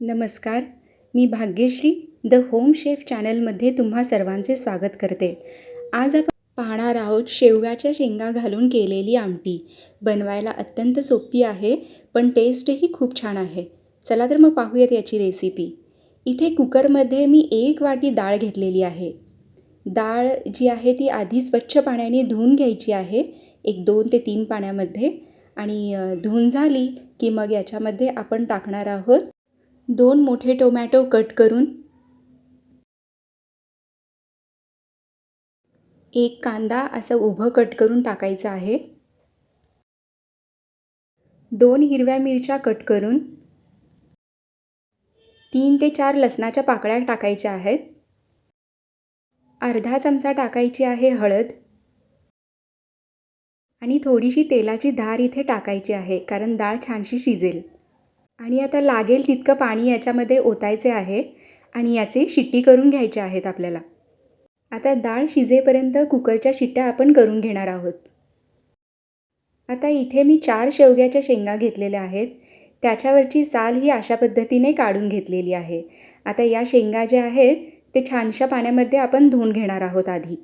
नमस्कार मी Bhagyashree the home chef चॅनलमध्ये तुम्हा सर्वांचे स्वागत करते. आज आपण पाहणार आहोत शेवगाच्या शेंगा घालून केलेली आमटी. बनवायला अत्यंत सोपी आहे पण टेस्टही खूप छान आहे. चला तर मग पाहूयात याची रेसिपी. इथे कुकरमध्ये मी एक वाटी डाळ घेतलेली आहे. डाळ जी आहे ती आधी स्वच्छ पाण्याने धुवून घ्यायची आहे एक दोन ते तीन पाण्यामध्ये. आणि धुवून झाली की मग याच्यामध्ये आपण टाकणार आहोत दोन मोठे टोमॅटो कट करून. एक कांदा असं उभं कट करून टाकायचं आहे. दोन हिरव्या मिरच्या कट करून. तीन ते चार लसणाच्या पाकळ्या टाकायच्या आहेत. अर्धा चमचा टाकायची आहे हळद. आणि थोडीशी तेलाची धार इथे टाकायची आहे कारण डाळ छानशी शिजेल. आणि आता लागेल तितकं पाणी याच्यामध्ये ओतायचे आहे आणि याचे शिट्टी करून घ्यायचे आहेत आपल्याला. आता डाळ शिजेपर्यंत कुकरच्या शिट्ट्या आपण करून घेणार आहोत. आता इथे मी चार शेवग्याच्या शेंगा घेतलेल्या आहेत. त्याच्यावरची साल ही अशा पद्धतीने काढून घेतलेली आहे. आता या शेंगा ज्या आहेत ते छानशा पाण्यामध्ये आपण धुवून घेणार आहोत आधी.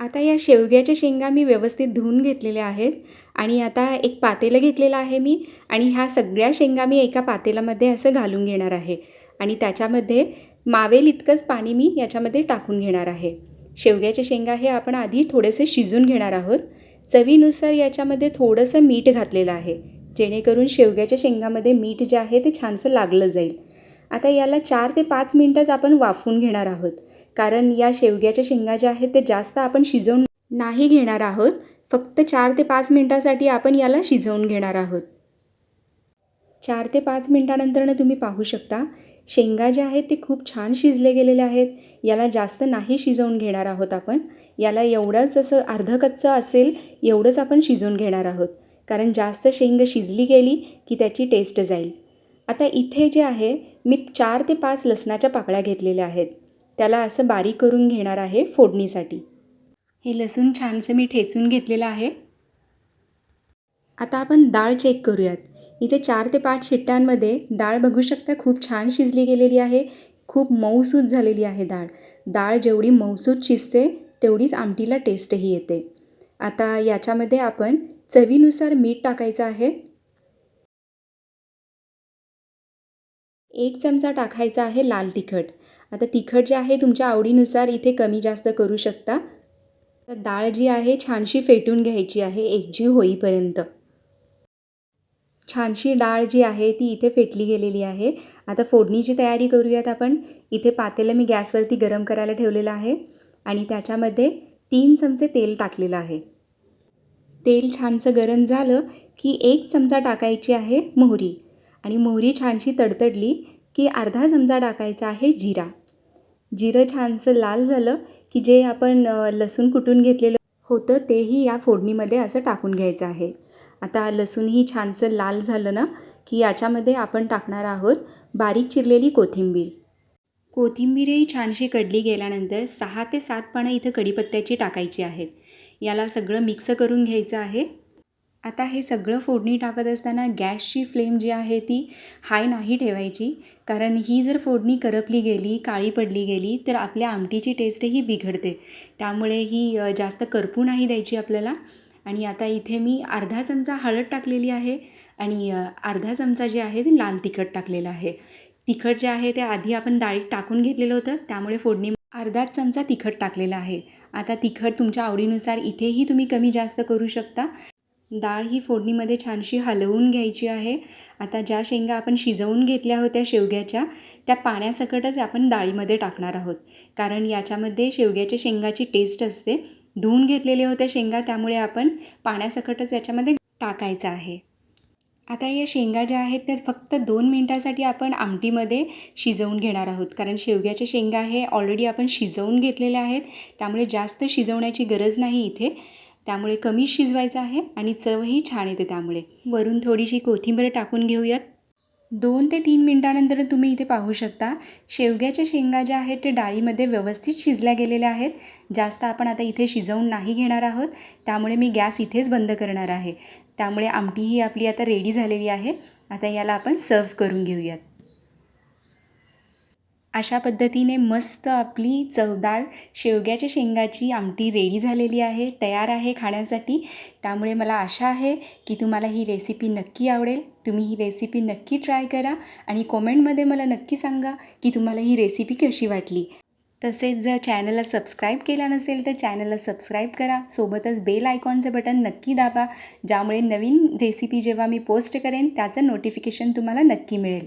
आता या शेवग्याच्या शेंगा मी व्यवस्थित धुवून घेतलेल्या आहेत आणि आता एक पातेलं घेतलेलं आहे मी आणि ह्या सगळ्या शेंगा मी एका पातेल्यामध्ये असं घालून घेणार आहे. आणि त्याच्यामध्ये मावेल इतकंच पाणी मी याच्यामध्ये टाकून घेणार आहे. शेवग्याचे शेंगा हे आपण आधी थोडेसे शिजून घेणार आहोत. चवीनुसार याच्यामध्ये थोडंसं मीठ घातलेलं आहे. जेणेकरून शेवग्याच्या शेंगामध्ये मीठ जे आहे ते छानसं लागलं जाईल. आता याला चार ते पाच मिनटंच आपण वाफवून घेणार आहोत. कारण या शेवग्याच्या शेंगा ज्या आहेत ते जास्त आपण शिजवून नाही घेणार आहोत. फक्त चार ते पाच मिनटासाठी आपण याला शिजवून घेणार आहोत. चार ते पाच मिनटानंतरनं तुम्ही पाहू शकता शेंगा ज्या आहेत ते खूप छान शिजले गेलेले आहेत. याला जास्त नाही शिजवून घेणार आहोत आपण. याला एवढंच असं अर्धं कच्चं असेल एवढंच आपण शिजवून घेणार आहोत. कारण जास्त शेंग शिजली गेली की त्याची टेस्ट जाईल. आता इथे जे आहे मी चार ते पाच लसणाच्या पाकळ्या घेतलेल्या आहेत. त्याला असं बारीक करून घेणार आहे फोडणीसाठी. हे लसूण छानसं मी ठेचून घेतलेलं आहे. आता आपण डाळ चेक करूयात. इथे चार ते पाच शिट्ट्यांमध्ये डाळ बघू शकता खूप छान शिजली गेलेली आहे. खूप मऊसूत झालेली आहे डाळ. डाळ जेवढी मऊसूत शिजते तेवढीच आमटीला टेस्टही येते. आता याच्यामध्ये आपण चवीनुसार मीठ टाकायचं आहे. एक चमचा टाकायचा आहे लाल तिखट. आता तिखट जे आहे तुमच्या आवडीनुसार इथे कमी जास्त करू शकता. तर डाळ जी आहे छानशी फेटून घ्यायची आहे एकजीव होईपर्यंत. छानशी डाळ जी आहे ती इथे फेटली गेलेली आहे. आता फोडणीची तयारी करूयात आपण. इथे पातेलं मी गॅसवरती गरम करायला ठेवलेलं आहे आणि त्याच्यामध्ये तीन चमचे तेल टाकलेलं आहे. तेल छानसं गरम झालं की एक चमचा टाकायची आहे मोहरी. आणि मोहरी छानशी तडतडली की अर्धा चमचा टाकायचा आहे जिरा. जिरं छानसं लाल झालं की जे आपण लसूण कुटून घेतलेलं होतं तेही या फोडणीमध्ये असं टाकून घ्यायचं आहे. आता लसूणही छानसं लाल झालं ना की याच्यामध्ये आपण टाकणार आहोत बारीक चिरलेली कोथिंबीर. कोथिंबीरही छानशी कडली गेल्यानंतर सहा ते सात पानं इथं कढीपत्त्याची टाकायची आहेत याला सगळं मिक्स करून घ्यायचं आहे. आता हे सगळं फोडणी टाकत असताना गॅसची फ्लेम जी आहे ती हाय नाही ठेवायची. कारण ही जर फोडणी करपली गेली काळी पडली गेली तर आपल्या आमटीची टेस्टही बिघडते. त्यामुळे ही जास्त करपू नाही द्यायची आपल्याला. आणि आता इथे मी अर्धा चमचा हळद टाकलेली आहे आणि अर्धा चमचा जे आहे ते लाल तिखट टाकलेलं आहे. तिखट जे आहे ते आधी आपण डाळीत टाकून घेतलेलं होतं त्यामुळे फोडणी अर्धाच चमचा तिखट टाकलेला आहे. आता तिखट तुमच्या आवडीनुसार इथेही तुम्ही कमी जास्त करू शकता. डाळ ही फोडणीमध्ये छानशी हलवून घ्यायची आहे. आता ज्या शेंगा आपण शिजवून घेतल्या होत्या शेवग्याच्या त्या पाण्यासकटच आपण डाळीमध्ये टाकणार आहोत. कारण याच्यामध्ये शेवग्याच्या शेंगाची टेस्ट असते. धुवून घेतलेल्या होत्या शेंगा त्यामुळे आपण पाण्यासकटच याच्यामध्ये टाकायचं आहे. आता या शेंगा ज्या आहेत त्या फक्त दोन मिनटासाठी आपण आमटीमध्ये शिजवून घेणार आहोत. कारण शेवग्याच्या शेंगा हे ऑलरेडी आपण शिजवून घेतलेल्या आहेत. त्यामुळे जास्त शिजवण्याची गरज नाही इथे. त्यामुळे कमी शिजवायचं आहे आणि चवही छान येते त्यामुळे. वरून थोडीशी कोथिंबीर टाकून घेऊयात. दोन ते तीन मिनटानंतर तुम्ही इथे पाहू शकता शेवग्याच्या शेंगा ज्या आहेत ते डाळीमध्ये व्यवस्थित शिजल्या गेलेल्या आहेत. जास्त आपण आता इथे शिजवून नाही घेणार आहोत. त्यामुळे मी गॅस इथेच बंद करणार आहे. त्यामुळे आमटी ही आपली आता रेडी झालेली आहे. आता याला आपण सर्व करून घेऊयात. अशा पद्धतीने मस्त आपली चवदार शेवग्याच्या शेंगाची आमटी रेडी झालेली आहे तयार आहे खाण्यासाठी. त्यामुळे मला आशा आहे की तुम्हाला ही रेसिपी नक्की आवडेल. तुम्ही ही रेसिपी नक्की ट्राय करा आणि कॉमेंटमध्ये मला नक्की सांगा की तुम्हाला ही रेसिपी कशी वाटली. तसेच जर चॅनलला सबस्क्राईब केला नसेल तर चॅनलला सबस्क्राईब करा. सोबतच बेल आयकॉनचं बटन नक्की दाबा ज्यामुळे नवीन रेसिपी जेव्हा मी पोस्ट करेन त्याचं नोटिफिकेशन तुम्हाला नक्की मिळेल.